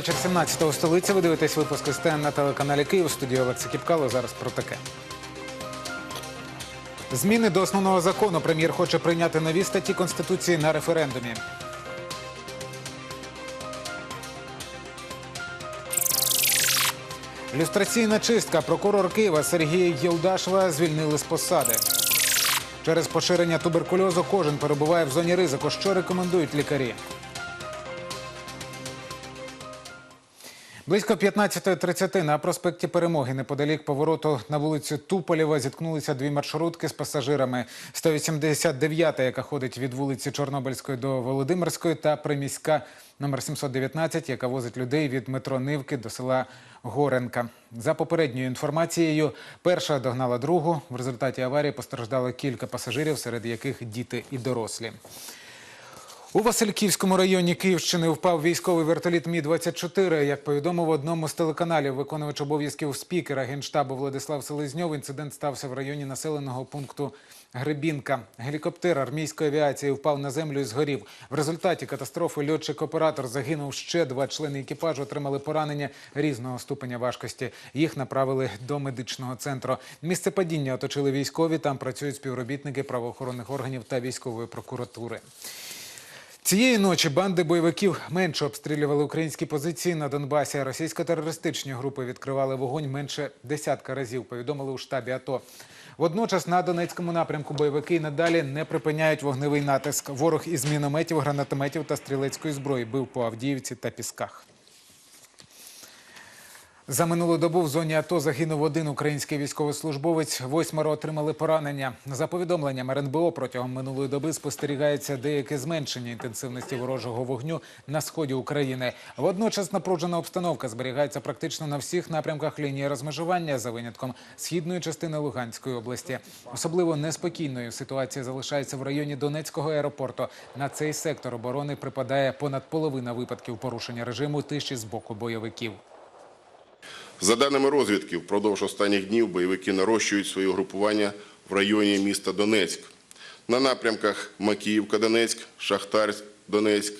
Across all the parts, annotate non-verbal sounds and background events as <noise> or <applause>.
Вечір, 17-го столиця. Ви дивитесь випуск СТН на телеканалі Київ. У студії Олекса Кіпкало. Зараз про таке. Зміни до основного закону. Прем'єр хоче прийняти нові статті Конституції на референдумі. Люстраційна чистка. Прокурор Києва Сергія Єлдашева звільнили з посади. Через поширення туберкульозу кожен перебуває в зоні ризику. Що рекомендують лікарі? Близько 15.30 на проспекті Перемоги неподалік повороту на вулицю Туполєва зіткнулися дві маршрутки з пасажирами. 189, яка ходить від вулиці Чорнобильської до Володимирської, та приміська номер 719, яка возить людей від метро Нивки до села Горенка. За попередньою інформацією, перша догнала другу. В результаті аварії постраждали кілька пасажирів, серед яких діти і дорослі. У Васильківському районі Київщини впав військовий вертоліт Мі-24. Як повідомив в одному з телеканалів виконувач обов'язків спікера Генштабу Владислав Селезньов, інцидент стався в районі населеного пункту Гребінка. Гелікоптер армійської авіації впав на землю і згорів. В результаті катастрофи льотчик-оператор загинув. Ще два члени екіпажу отримали поранення різного ступеня важкості. Їх направили до медичного центру. Місце падіння оточили військові. Там працюють співробітники правоохоронних органів та військової прокуратури. Цієї ночі банди бойовиків менше обстрілювали українські позиції на Донбасі. Російсько-терористичні групи відкривали вогонь менше десятка разів. Повідомили у штабі АТО. Водночас на Донецькому напрямку бойовики надалі не припиняють вогневий натиск. Ворог із мінометів, гранатометів та стрілецької зброї бив по Авдіївці та Пісках. За минулу добу в зоні АТО загинув один український військовослужбовець. Восьмеро отримали поранення. За повідомленням РНБО протягом минулої доби спостерігається деяке зменшення інтенсивності ворожого вогню на сході України. Водночас напружена обстановка зберігається практично на всіх напрямках лінії розмежування за винятком східної частини Луганської області. Особливо неспокійною ситуація залишається в районі Донецького аеропорту. На цей сектор оборони припадає понад половина випадків порушення режиму тиші з боку бойовиків. За даними розвідки, впродовж останніх днів бойовики нарощують свої угрупування в районі міста Донецьк. На напрямках Макіївка-Донецьк, Шахтарськ-Донецьк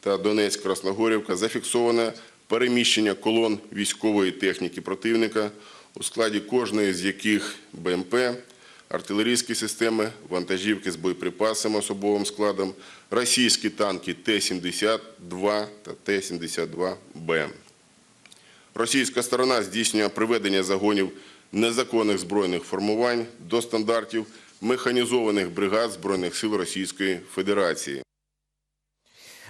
та Донецьк-Красногорівка зафіксоване переміщення колон військової техніки противника, у складі кожної з яких БМП, артилерійські системи, вантажівки з боєприпасами особовим складом, російські танки Т-72 та Т-72Б. Російська сторона здійснює приведення загонів незаконних збройних формувань до стандартів механізованих бригад Збройних сил Російської Федерації.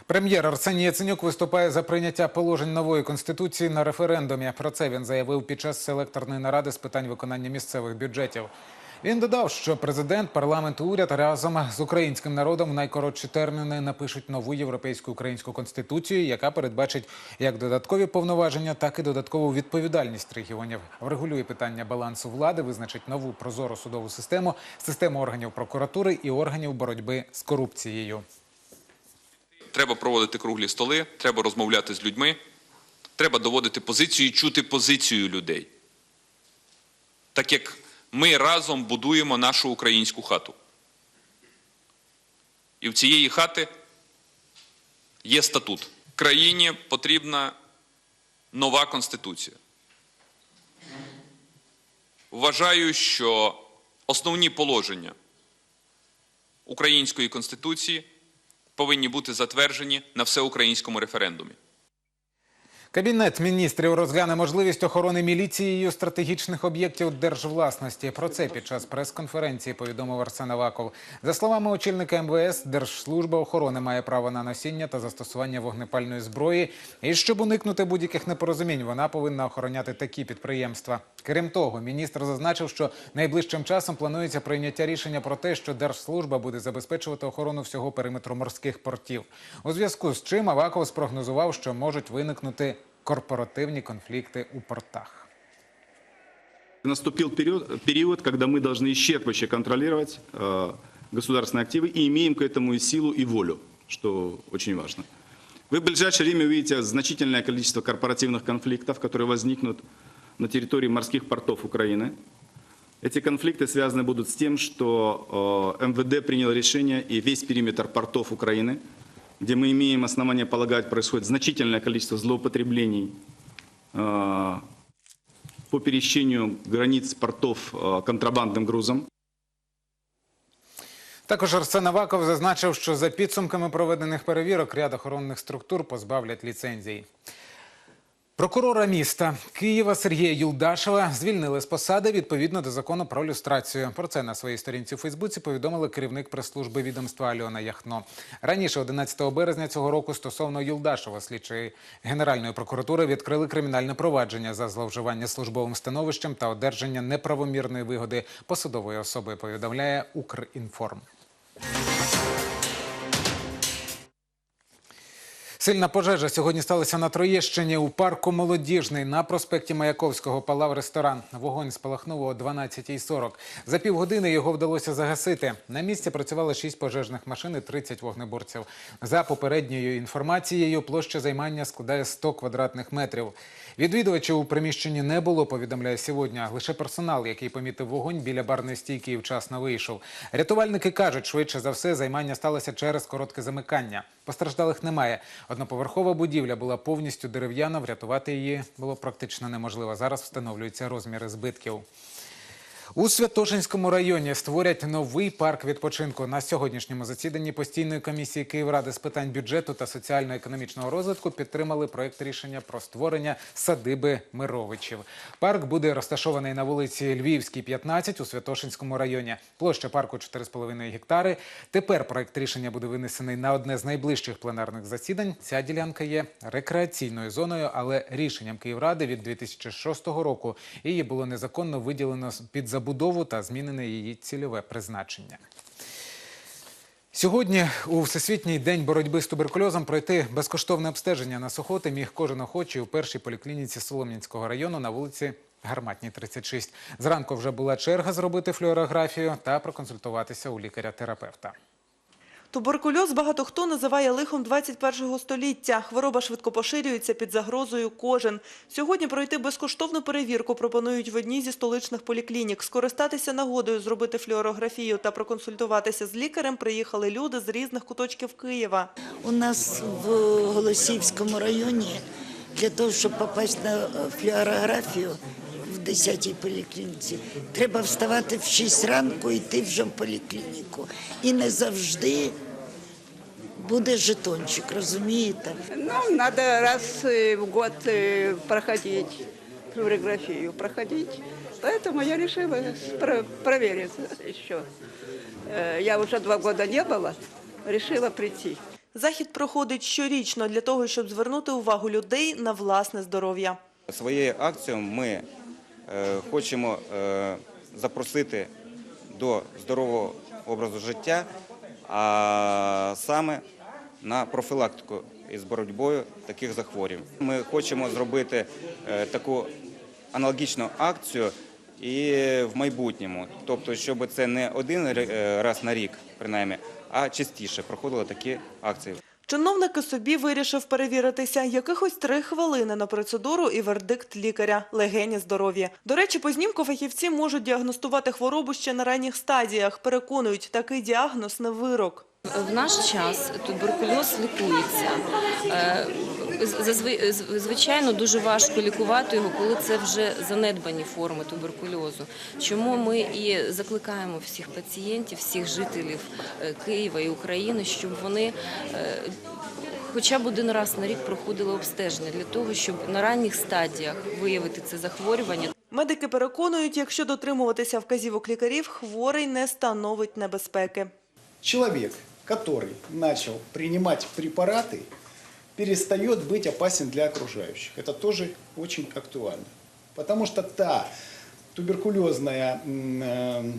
Прем'єр Арсеній Яценюк виступає за прийняття положень нової конституції на референдумі. Про це він заявив під час селекторної наради з питань виконання місцевих бюджетів. Він додав, що президент, парламент, уряд разом з українським народом в найкоротші терміни напишуть нову європейську українську конституцію, яка передбачить як додаткові повноваження, так і додаткову відповідальність регіонів. Врегулює питання балансу влади, визначить нову прозору судову систему, систему органів прокуратури і органів боротьби з корупцією. Треба проводити круглі столи, треба розмовляти з людьми, треба доводити позицію і чути позицію людей. Так як ми разом будуємо нашу українську хату. І в цієї хати є статут. Країні потрібна нова конституція. Вважаю, що основні положення української конституції повинні бути затверджені на всеукраїнському референдумі. Кабінет міністрів розгляне можливість охорони міліцією стратегічних об'єктів держвласності. Про це під час прес-конференції повідомив Арсен Аваков. За словами очільника МВС, Держслужба охорони має право на носіння та застосування вогнепальної зброї. І щоб уникнути будь-яких непорозумінь, вона повинна охороняти такі підприємства. Крім того, міністр зазначив, що найближчим часом планується прийняття рішення про те, що Держслужба буде забезпечувати охорону всього периметру морських портів. У зв'язку з чим Аваков спрогнозував, що можуть виникнути корпоративні конфлікти у портах. Наступил период, период, когда мы должны исчерпывающе контролировать э, государственные активы и имеем к этому и силу, и волю, что очень важно. Вы в ближайшее время увидите значительное количество корпоративных конфликтов, которые возникнут на территории морских портов Украины. Эти конфликты связаны будут с тем, что э, МВД принял решение и весь периметр портов Украины где мы имеем основания полагать, происходит значительное количество злоупотреблений э, по пересечению границ портов э, контрабандным грузом. Також Арсен Аваков зазначив, що за підсумками проведених перевірок ряд охоронних структур позбавлять ліцензій. Прокурора міста Києва Сергія Юлдашева звільнили з посади відповідно до закону про люстрацію. Про це на своїй сторінці у Фейсбуці повідомили керівник прес-служби відомства Альона Яхно. Раніше, 11 березня цього року, стосовно Юлдашева, слідчої Генеральної прокуратури відкрили кримінальне провадження за зловживання службовим становищем та одержання неправомірної вигоди посадової особи. Повідомляє Укрінформ. Сильна пожежа сьогодні сталася на Троєщині у парку Молодіжний на проспекті Маяковського палав ресторан. Вогонь спалахнув о 12.40. За півгодини його вдалося загасити. На місці працювали шість пожежних машин і 30 вогнеборців. За попередньою інформацією, площа займання складає 100 квадратних метрів. Відвідувачів у приміщенні не було, повідомляє сьогодні. Лише персонал, який помітив вогонь біля барної стійки і вчасно вийшов. Рятувальники кажуть, швидше за все займання сталося через коротке замикання. Постраждалих немає. Одноповерхова будівля була повністю дерев'яна. Врятувати її було практично неможливо. Зараз встановлюються розміри збитків. У Святошинському районі створять новий парк відпочинку. На сьогоднішньому засіданні постійної комісії Київради з питань бюджету та соціально-економічного розвитку підтримали проект рішення про створення садиби Мировичів. Парк буде розташований на вулиці Львівській, 15 у Святошинському районі. Площа парку 4,5 гектари. Тепер проект рішення буде винесений на одне з найближчих пленарних засідань. Ця ділянка є рекреаційною зоною, але рішенням Київради від 2006 року її було незаконно виділено під забудову та змінене її цільове призначення. Сьогодні у Всесвітній день боротьби з туберкульозом пройти безкоштовне обстеження на сухоти міг кожен охочий у першій поліклініці Солом'янського району на вулиці Гарматній, 36. Зранку вже була черга зробити флюорографію та проконсультуватися у лікаря-терапевта. Туберкульоз багато хто називає лихом 21-го століття. Хвороба швидко поширюється під загрозою кожен. Сьогодні пройти безкоштовну перевірку пропонують в одній зі столичних поліклінік. Скористатися нагодою зробити флюорографію та проконсультуватися з лікарем приїхали люди з різних куточків Києва. У нас в Голосіївському районі для того, щоб попасть на флюорографію в 10-й поліклініці, треба вставати в 6 ранку і йти вже в поліклініку. І не завжди буде жетончик, розумієте? Ну, надо раз э, в год э, проходить флюорографию, проходить. Поэтому я решила про- проверить еще. Э, Я уже два года не была, решила прийти. Захід проходить щорічно для того, щоб звернути увагу людей на власне здоров'я. Своєю акцією ми е, хочемо е, запросити до здорового образу життя, а саме на профілактику із боротьбою таких захворювань. Ми хочемо зробити е, таку аналогічну акцію і в майбутньому, тобто, щоб це не один е, раз на рік, принаймні, а частіше проходили такі акції. Чиновник собі вирішив перевіритися якихось три хвилини на процедуру і вердикт лікаря – легені здоров'я. До речі, по знімку фахівці можуть діагностувати хворобу ще на ранніх стадіях. Переконують, такий діагноз не вирок. В наш час туберкульоз лікується. Е, Звичайно, дуже важко лікувати його, коли це вже занедбані форми туберкульозу. Чому ми і закликаємо всіх пацієнтів, всіх жителів е, Києва і України, щоб вони е, хоча б один раз на рік проходили обстеження для того, щоб на ранніх стадіях виявити це захворювання Медики переконують, якщо дотримуватися вказівок лікарів, хворий не становить небезпеки. Человек, который начал принимать препараты, перестает быть опасен для окружающих. Это тоже очень актуально. Потому что та туберкулезная э,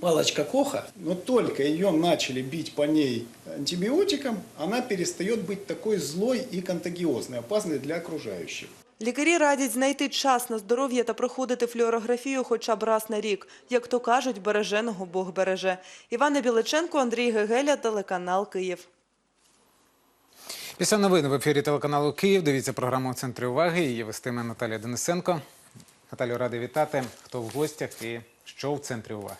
палочка Коха, но только ее начали бить по ней антибиотиком, она перестает быть такой злой и контагиозной, опасной для окружающих. Лікарі радять знайти час на здоров'я та проходити флюорографію хоча б раз на рік. Як то кажуть, береженого Бог береже. Івана Біличенко, Андрій Гегеля, телеканал Київ. Після новин в ефірі телеканалу Київ. Дивіться програму у центрі уваги. Її вестиме Наталія Денисенко. Наталю, радий вітати. Хто в гостях і що в центрі уваги?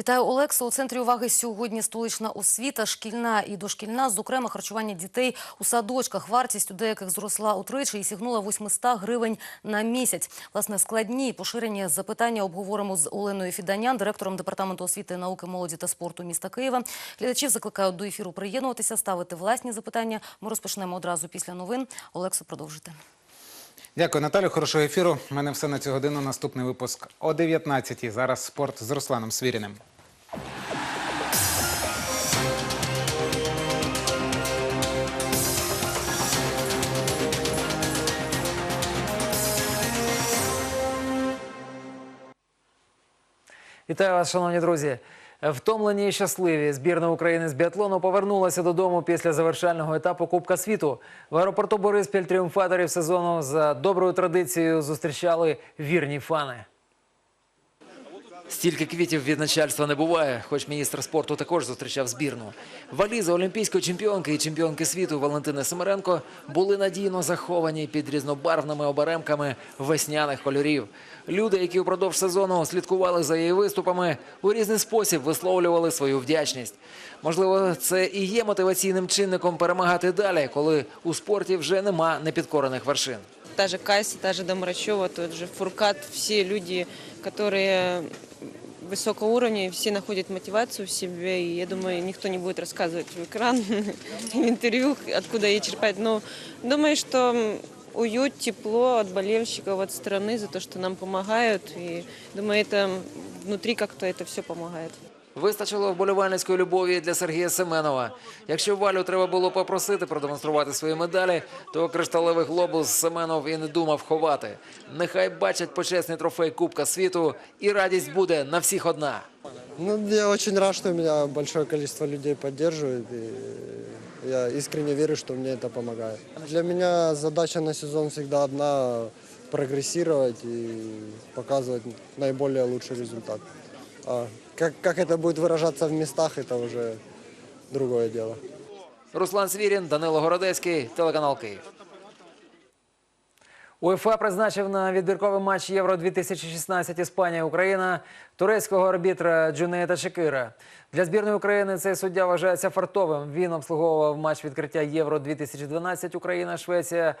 Вітаю Олексу. У центрі уваги сьогодні столична освіта, шкільна і дошкільна, зокрема харчування дітей у садочках. Вартість у деяких зросла утричі і сягнула 800 гривень на місяць. Власне, складні і поширені запитання обговоримо з Оленою Фіданян, директором департаменту освіти, науки, молоді та спорту міста Києва. Глядачів закликають до ефіру приєднуватися, ставити власні запитання. Ми розпочнемо одразу після новин. Олексу, продовжуйте. Дякую, Наталю. Хорошого ефіру. У мене все на цю годину. Наступний випуск о 19-й. Зараз спорт з Русланом Свіріним. Вітаю вас, шановні друзі. Втомлені і щасливі збірна України з біатлону повернулася додому після завершального етапу Кубка світу. В аеропорту Бориспіль тріумфаторів сезону за доброю традицією зустрічали вірні фани. Стільки квітів від начальства не буває, хоч міністр спорту також зустрічав збірну. Валізи олімпійської чемпіонки і чемпіонки світу Валентини Семеренко були надійно заховані під різнобарвними оберемками весняних кольорів. Люди, які упродовж сезону слідкували за її виступами, у різний спосіб висловлювали свою вдячність. Можливо, це і є мотиваційним чинником перемагати далі, коли у спорті вже нема непідкорених вершин Та же Кайса, та же Домрачева, тот же Фуркат, все люди, которые высокого уровня, и все находят мотивацию в себе, и я думаю, никто не будет рассказывать в экран, в <laughs> интервью, откуда ей черпать, но думаю, что м, уют, тепло от болельщиков, от страны за то, что нам помогают, и думаю, это внутри как-то это все помогает. Вистачило вболівальницької любові для Сергія Семенова. Якщо Валю треба було попросити продемонструвати свої медалі, то кришталевий глобус Семенов і не думав ховати. Нехай бачать почесний трофей Кубка світу, і радість буде на всіх одна. Ну, я очень рад, что меня большое количество людей поддерживает. И я искренне верю, что мне это помогает. Для меня задача на сезон всегда одна – прогрессировать и показывать наиболее лучший результат. как, как это будет выражаться в местах, это уже другое дело. Руслан Свірін, Данило Городецький, телеканал Київ. УЄФА призначив на відбірковий матч Євро 2016 Іспанія Україна турецького арбітра Джунейта Шекира. Для збірної України цей суддя вважається фартовим. Він обслуговував матч відкриття Євро 2012 Україна Швеція.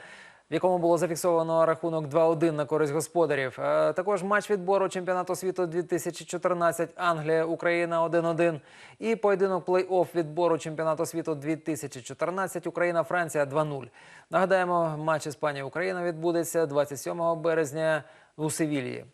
В якому було зафіксовано рахунок 2-1 на користь господарів. Е, Також матч відбору чемпіонату світу 2014 Англія Україна 1-1 і поєдинок плей-офф відбору чемпіонату світу 2014 Україна Франція 2-0. Нагадаємо, матч Іспанія Україна відбудеться 27 березня у Севілії.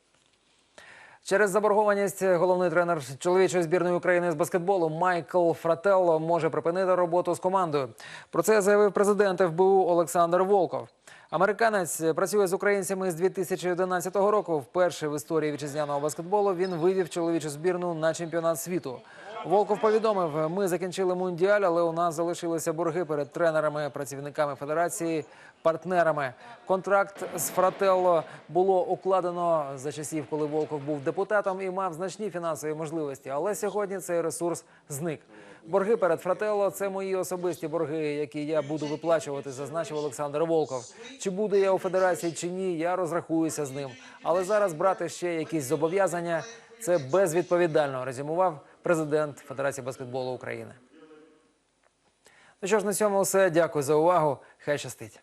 Через заборгованість головний тренер чоловічої збірної України з баскетболу Майкл Фрателло може припинити роботу з командою. Про це заявив президент ФБУ Олександр Волков. Американець працює з українцями з 2011 року. Вперше в історії вітчизняного баскетболу він вивів чоловічу збірну на чемпіонат світу. Волков повідомив: ми закінчили мундіаль, але у нас залишилися борги перед тренерами, працівниками федерації, партнерами. Контракт з Фрателло було укладено за часів, коли Волков був депутатом і мав значні фінансові можливості. Але сьогодні цей ресурс зник. Борги перед Фрателло – це мої особисті борги, які я буду виплачувати, зазначив Олександр Волков. Чи буду я у федерації чи ні, я розрахуюся з ним. Але зараз брати ще якісь зобов'язання це безвідповідально, резюмував президент Федерації баскетболу України. Ну що ж, на цьому все. Дякую за увагу. Хай щастить.